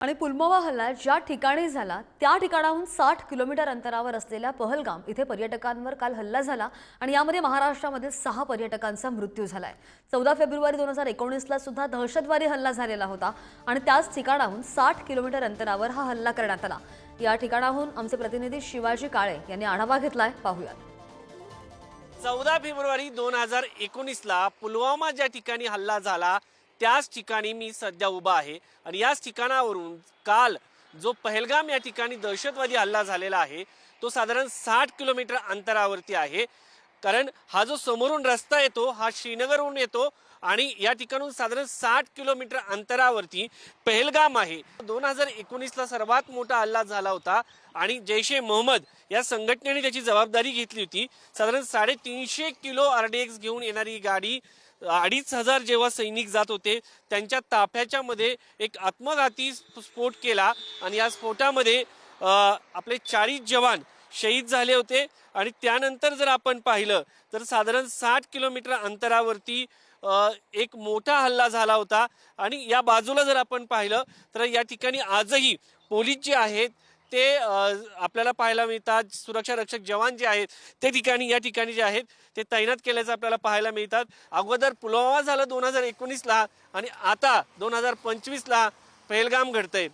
आणि पुलवामा हल्ला ज्या ठिकाणी झाला त्या ठिकाणाहून साठ किलोमीटर अंतरावर असलेल्या पहलगाम इथे पर्यटकांवर काल हल्ला झाला आणि यामध्ये महाराष्ट्रामधील सहा पर्यटकांचा मृत्यू झालाय. चौदा फेब्रुवारी दोन हजार एकोणीसला सुद्धा दहशतवादी हल्ला झालेला होता आणि त्याच ठिकाणाहून साठ किलोमीटर अंतरावर हा हल्ला करण्यात आला. या ठिकाणाहून आमचे प्रतिनिधी शिवाजी काळे यांनी आढावा घेतलाय. पाहूयात. चौदा फेब्रुवारी दोन हजार एकोणीसला पुलवामा ज्या ठिकाणी हल्ला झाला त्याच ठिकाणी मी सध्या उभा आहे. आणि याच ठिकाणावरून काल जो पहलगाम या ठिकाणी दहशतवादी हल्ला झालेला आहे तो साधारण साठ किलोमीटर अंतरावरती आहे. कारण हा जो समोरून रस्ता येतो हा श्रीनगरहून येतो आणि या ठिकाणून साधारण साठ किलोमीटर अंतरावरती पहलगाम आहे. दोन हजार एकोणीसला सर्वात मोठा हल्ला झाला होता आणि जैश ए मोहम्मद या संघटनेने त्याची जबाबदारी घेतली होती. साधारण साडेतीनशे किलो आर डी एक्स घेऊन येणारी गाडी अडीच हजार जेव्हा सैनिक जात होते त्यांच्या ताफ्याच्या मध्ये एक आत्मघाती स्फोट केला आणि या स्फोटामध्ये आपले चाळीस जवान शहीद झाले होते. आणि त्यानंतर जर आपण पाहिलं तर साधारण साठ किलोमीटर अंतरावरती एक मोठा हल्ला झाला होता. आणि या बाजूला जर आपण पाहिलं तर या ठिकाणी आजही पोलीस जे आहेत ते आपल्याला पाहायला मिळतात. सुरक्षा रक्षक जवान जे आहेत ते ठिकाणी या ठिकाणी जे आहेत ते तैनात केल्याचं आपल्याला पाहायला मिळतात. अगोदर पुलवामा झालं दोन हजार एकोणीसला आणि आता दोन हजार पंचवीसला पहलगाम घडतंय.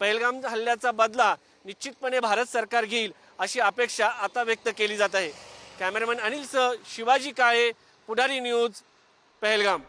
पहलगाम हल्ल्याचा बदला निश्चितपणे भारत सरकार घेईल. अशी अपेक्षा आता व्यक्त केली जात आहे. कॅमेरामॅन अनिलसह शिवाजी काळे पुढारी न्यूज पहलगाम.